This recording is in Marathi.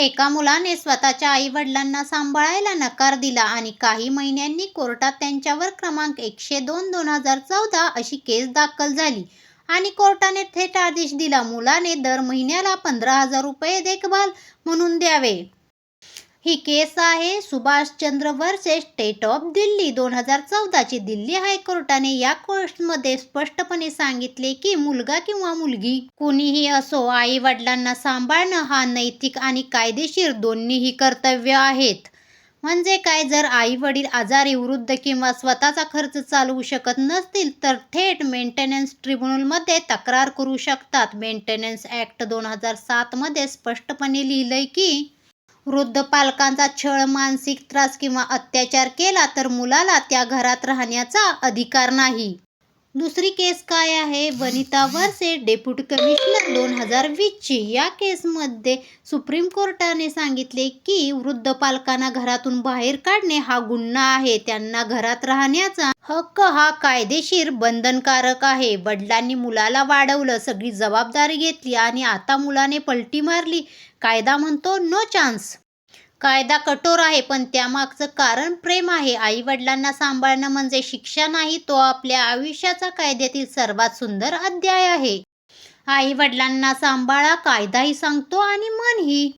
एका मुलाने स्वतःच्या आई वडिलांना सांभाळायला नकार दिला आणि काही महिन्यांनी कोर्टात त्यांच्यावर क्रमांक एकशे दोन दोन हजार चौदा अशी केस दाखल झाली आणि कोर्टाने थेट आदेश दिला मुलाने दर महिन्याला पंधरा हजार रुपये देखभाल म्हणून द्यावे. ही केस आहे Subhashchandra versus state of Delhi. दोन हजार चौदाची दिल्ली हायकोर्टाने या केसमध्ये स्पष्टपणे सांगितले की मुलगा किंवा मुलगी कुणीही असो आई वडिलांना सांभाळणं हा नैतिक आणि कायदेशीर दोन्हीही कर्तव्य आहेत. म्हणजे काय? जर आई वडील आजारी वृद्ध किंवा स्वतःचा खर्च चालवू शकत नसतील तर थेट मेंटेनन्स ट्रिब्युनलमध्ये तक्रार करू शकतात. मेंटेनन्स ॲक्ट दोन हजार सातमध्ये स्पष्टपणे लिहिलंय की वृद्ध पालकांचा छळ मानसिक त्रास किंवा अत्याचार केला तर मुलाला त्या घरात राहण्याचा अधिकार नाही. दुसरी केस काय आहे? वनिता वर्से डेप्युटी कमिशनर दोन हजार वीसची. या केसमध्ये सुप्रीम कोर्टाने सांगितले की वृद्ध पालकांना घरातून बाहेर काढणे हा गुन्हा आहे. त्यांना घरात राहण्याचा हक्क हा कायदेशीर बंधनकारक आहे. वडिलांनी मुलाला वाढवलं सगळी जबाबदारी घेतली आणि आता मुलाने पलटी मारली. कायदा म्हणतो नो चान्स. कायदा कठोर आहे पण त्यामागचं कारण प्रेम आहे. आई वडिलांना सांभाळणं म्हणजे शिक्षा नाही तो आपल्या आयुष्याचा कायद्यातील सर्वात सुंदर अध्याय आहे. आई वडिलांना सांभाळा कायदाही सांगतो आणि मनही.